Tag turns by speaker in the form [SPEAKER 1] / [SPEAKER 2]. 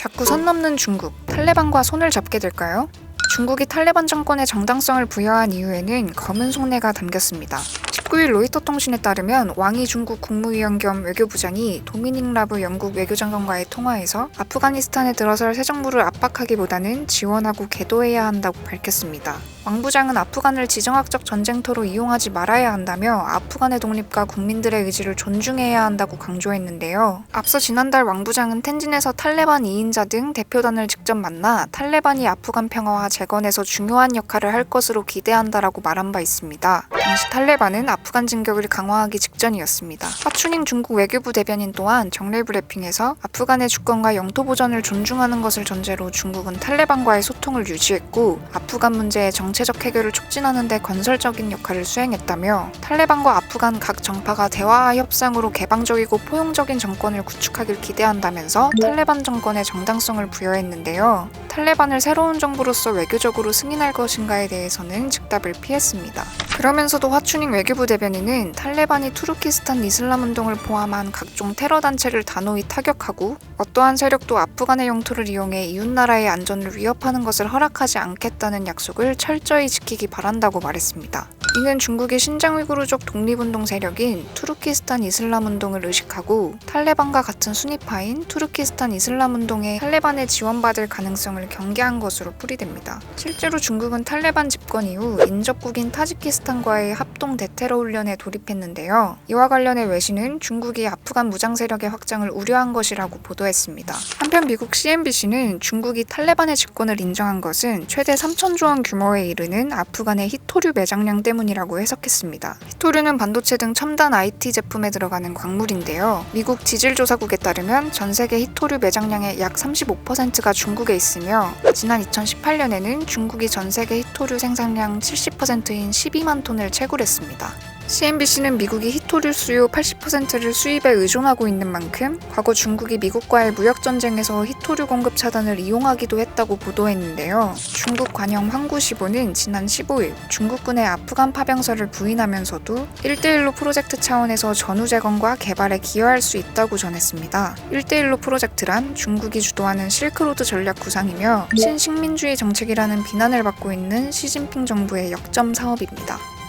[SPEAKER 1] 자꾸 선 넘는 중국, 탈레반과 손을 잡게 될까요? 중국이 탈레반 정권의 정당성을 부여한 이유에는 검은 속내가 담겼습니다. 19일 로이터 통신에 따르면 왕이 중국 국무위원 겸 외교부장이 도미닉 라브 영국 외교장관과의 통화에서 아프가니스탄에 들어설 새 정부를 압박하기보다는 지원하고 계도해야 한다고 밝혔습니다. 왕 부장은 아프간을 지정학적 전쟁터로 이용하지 말아야 한다며 아프간의 독립과 국민들의 의지를 존중해야 한다고 강조했는데요. 앞서 지난달 왕 부장은 텐진에서 탈레반 2인자 등 대표단을 직접 만나 탈레반이 아프간 평화와 재건에서 중요한 역할을 할 것으로 기대한다라고 말한 바 있습니다. 당시 탈레반은 아프간 진격을 강화하기 직전이었습니다. 하추닝 중국 외교부 대변인 또한 정례 브리핑에서 아프간의 주권과 영토 보전을 존중하는 것을 전제로 중국은 탈레반과의 소통을 유지했고 아프간 문제의 정체적 해결을 촉진하는 데 건설적인 역할을 수행했다며 탈레반과 아프간 각 정파가 대화와 협상으로 개방적이고 포용적인 정권을 구축하길 기대한다면서 탈레반 정권의 정당성을 부여했는데요. 탈레반을 새로운 정부로서 외교적으로 승인할 것인가에 대해서는 즉답을 피했습니다. 그러면서도 화추닝 외교부 대변인은 탈레반이 투르키스탄 이슬람 운동을 포함한 각종 테러 단체를 단호히 타격하고 어떠한 세력도 아프간의 영토를 이용해 이웃나라의 안전을 위협하는 것을 허락하지 않겠다는 약속을 철저히 지키기 바란다고 말했습니다. 이는 중국의 신장 위구르족 독립운동 세력인 투르키스탄 이슬람 운동을 의식하고 탈레반과 같은 순위파인 투르키스탄 이슬람 운동에 탈레반에 지원받을 가능성을 경계한 것으로 풀이됩니다. 실제로 중국은 탈레반 집권 이후 인접국인 타지키스탄과의 합동 대테러 훈련에 돌입했는데요. 이와 관련해 외신은 중국이 아프간 무장 세력의 확장을 우려한 것이라고 보도했습니다. 한편 미국 CNBC는 중국이 탈레반의 집권을 인정한 것은 최대 3천조 원 규모에 이르는 아프간의 히토류 매장량 때문 이라고 해석했습니다. 히토류는 반도체 등 첨단 IT 제품에 들어가는 광물인데요. 미국 지질조사국에 따르면 전 세계 히토류 매장량의 약 35%가 중국에 있으며 지난 2018년에는 중국이 전 세계 히토류 생산량 70%인 12만 톤을 채굴했습니다. CNBC는 미국이 히토류 수요 80%를 수입에 의존하고 있는 만큼 과거 중국이 미국과의 무역 전쟁에서 히토류 공급 차단을 이용하기도 했다고 보도했는데요. 중국 관영 황구시보는 지난 15일 중국군의 아프간 파병서를 부인하면서도 1대1로 프로젝트 차원에서 전후 재건과 개발에 기여할 수 있다고 전했습니다. 1대1로 프로젝트란 중국이 주도하는 실크로드 전략 구상이며 신식민주의 정책이라는 비난을 받고 있는 시진핑 정부의 역점 사업입니다.